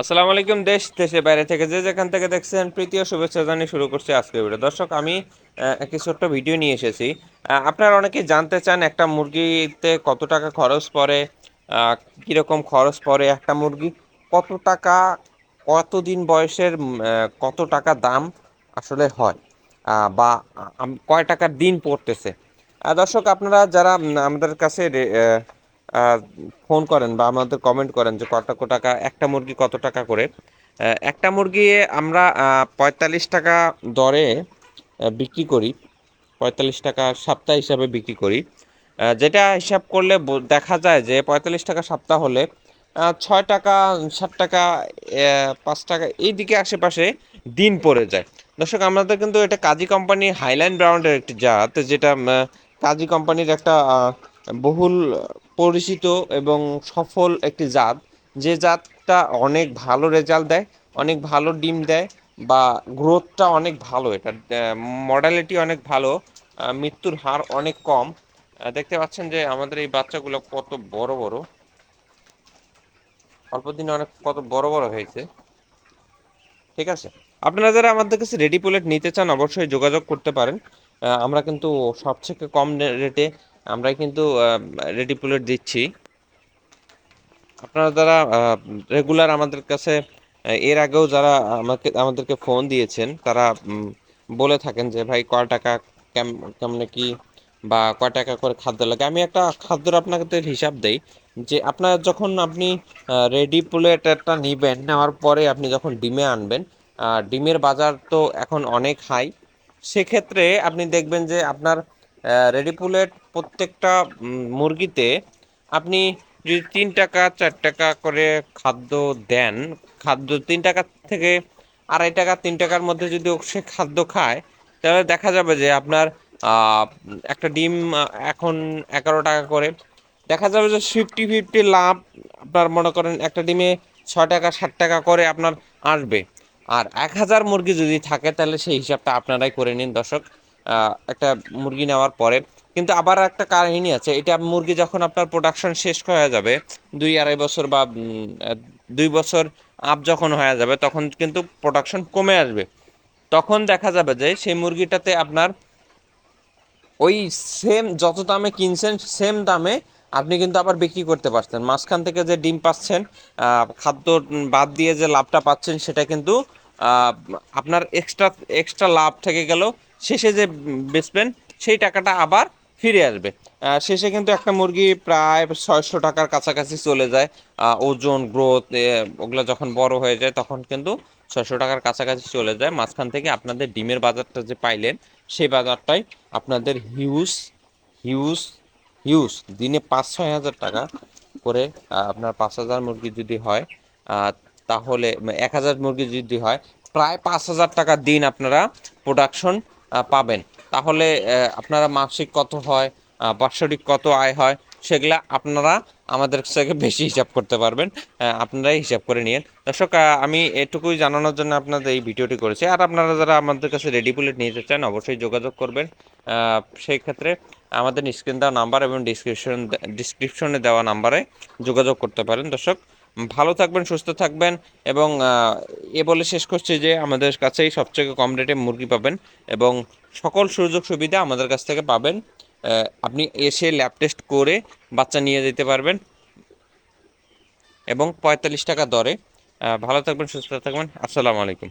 আসসালামু আলাইকুম দেশ দেশে বাইরে থেকে যে যেখান থেকে দেখছেন প্রীতীয় শুভেচ্ছা জানিয়ে শুরু করছি আজকের ভিডিও দর্শক, আমি একটি ছোট্ট ভিডিও নিয়ে এসেছি। আপনারা অনেকেই জানতে চান একটা মুরগিতে কত টাকা খরচ পড়ে কীরকম খরচ পড়ে একটা মুরগি, কত টাকা, কতদিন বয়সের কত টাকা দাম আসলে হয় বা কয় টাকার দিন পড়তেছে। দর্শক, আপনারা যারা আমাদের কাছে ফোন করেন বা আমাদের কমেন্ট করেন যে কত টাকা, একটা মুরগি কত টাকা করে। একটা মুরগি আমরা পঁয়তাল্লিশ টাকা দরে বিক্রি করি। পঁয়তাল্লিশ টাকা সপ্তাহ হিসাবে বিক্রি করি। যেটা হিসাব করলে দেখা যায় যে পঁয়তাল্লিশ টাকা সপ্তাহ হলে ছয় টাকা, সাত টাকা পাঁচ টাকা, এই দিকে আশেপাশে দিন পড়ে যায়। দর্শক, আমাদের কিন্তু এটা কাজী কোম্পানি হাইল্যান্ড ব্রাউন্ডের একটি জাত, যেটা কাজী কোম্পানির একটা বহুল পরিচিত এবং সফল একটি জাত। যে জাতটা অনেক ভালো রেজাল্ট দেয়, অনেক ভালো ডিম দেয় বা গ্রোথটা অনেক ভালো, এটা মডালিটি অনেক ভালো মৃত্যুর হার অনেক কম। দেখতে পাচ্ছেন যে আমাদের এই বাচ্চাগুলো কত বড় বড়। অল্প দিনে অনেক কত বড় বড় হয়েছে। ঠিক আছে? আপনারা যারা আমাদের কাছে রেডি পুলেট নিতে চান, অবশ্যই যোগাযোগ করতে পারেন। আমরা কিন্তু সবথেকে কম রেটে আমরাই কিন্তু রেডি পুলেট দিচ্ছি। আপনারা যারা রেগুলার আমাদের কাছে এর আগেও যারা আমাকে, আমাদেরকে ফোন দিয়েছেন, তারা বলে থাকেন যে, ভাই, কয় টাকা, কেম, কেমনে কি বা কয় টাকা করে খাদ্য লাগে? আমি একটা খাদ্যর আপনাদের হিসাব দেই, যে আপনার যখন আপনি রেডি পুলেট একটা নিবেন, নেওয়ার পরে আপনি যখন ডিমে আনবেন ডিমের বাজার তো এখন অনেক হাই সেক্ষেত্রে আপনি দেখবেন যে আপনার রেডি পুলেট প্রত্যেকটা মুরগিতে আপনি যদি তিন টাকা, চার টাকা করে খাদ্য দেন, খাদ্য তিন টাকা থেকে আড়াই টাকা, তিন টাকার মধ্যে যদি সে খাদ্য খায়, তাহলে দেখা যাবে যে আপনার একটা ডিম এখন এগারো টাকা করে। দেখা যাবে যে ফিফটি ফিফটি লাভ, আপনার মনে করেন একটা ডিমে ছয় টাকা ষাট টাকা করে আপনার আসবে। আর এক হাজার মুরগি যদি থাকে, তাহলে সেই হিসাবটা আপনারাই করে নিন, দর্শক। একটা মুরগি নেওয়ার পরে। কিন্তু আবার একটা কাহিনী আছে, এটা মুরগি যখন আপনার প্রোডাকশন শেষ হয়ে যাবে, দুই আড়াই বছর বা দুই বছর আপ যখন হয়ে যাবে, তখন কিন্তু প্রোডাকশন কমে আসবে। তখন দেখা যাবে যে সেই মুরগিটাতে আপনার ওই সেম যত দামে কিনছেন সেম দামে আপনি কিন্তু আবার বিক্রি করতে পারছেন। মাঝখান থেকে যে ডিম পাচ্ছেন খাদ্য বাদ দিয়ে যে লাভটা পাচ্ছেন, সেটা কিন্তু আপনার এক্সট্রা এক্সট্রা লাভ থেকে গেল। শেষে যে বেচবেন, সেই টাকাটা আবার ফিরে আসবে। শেষে কিন্তু একটা মুরগি প্রায় ছয়শো টাকার কাছাকাছি চলে যায়। ওজন, গ্রোথ ওগুলো যখন বড় হয়ে যায়, তখন কিন্তু ছয়শো টাকার কাছাকাছি চলে যায়। মাঝখান থেকে আপনাদের ডিমের বাজারটা যে পাইলেন, সেই বাজারটাই আপনাদের হিউজ হিউজ হিউজ, দিনে পাঁচ, ছয় হাজার টাকা করে আপনার পাঁচ হাজার মুরগি যদি হয় তাহলে, এক হাজার মুরগি যদি হয়, প্রায় পাঁচ হাজার টাকা দিন আপনারা প্রোডাকশন পাবেন। তাহলে আপনারা মাসিক কত হয় বাৎসরিক কত আয় হয়, সেগুলা আপনারা আমাদের থেকে বেশি হিসাব করতে পারবেন। আপনারাই হিসাব করে নিন দর্শক আমি এটুকুই জানানোর জন্য আপনাদের এই ভিডিওটি করেছি। আর আপনারা যারা আমাদের কাছে রেডি পুলেট নিতে চান, অবশ্যই যোগাযোগ করবেন। সেই ক্ষেত্রে আমাদের স্ক্রিন দেওয়া নাম্বার এবং ডিসক্রিপশন ডিসক্রিপশনে দেওয়া নাম্বারে যোগাযোগ করতে পারেন। দর্শক ভালো থাকবেন, সুস্থ থাকবেন এবং এ বলে শেষ করছি যে আমাদের কাছেই সবচেয়ে কম রেটে মুরগি পাবেন এবং সকল সুযোগ সুবিধা আমাদের কাছ থেকে পাবেন। আপনি এসে ল্যাব টেস্ট করে বাচ্চা নিয়ে যেতে পারবেন এবং পঁয়তাল্লিশ টাকা দরে। ভালো থাকবেন, সুস্থ থাকবেন। আসসালামু আলাইকুম।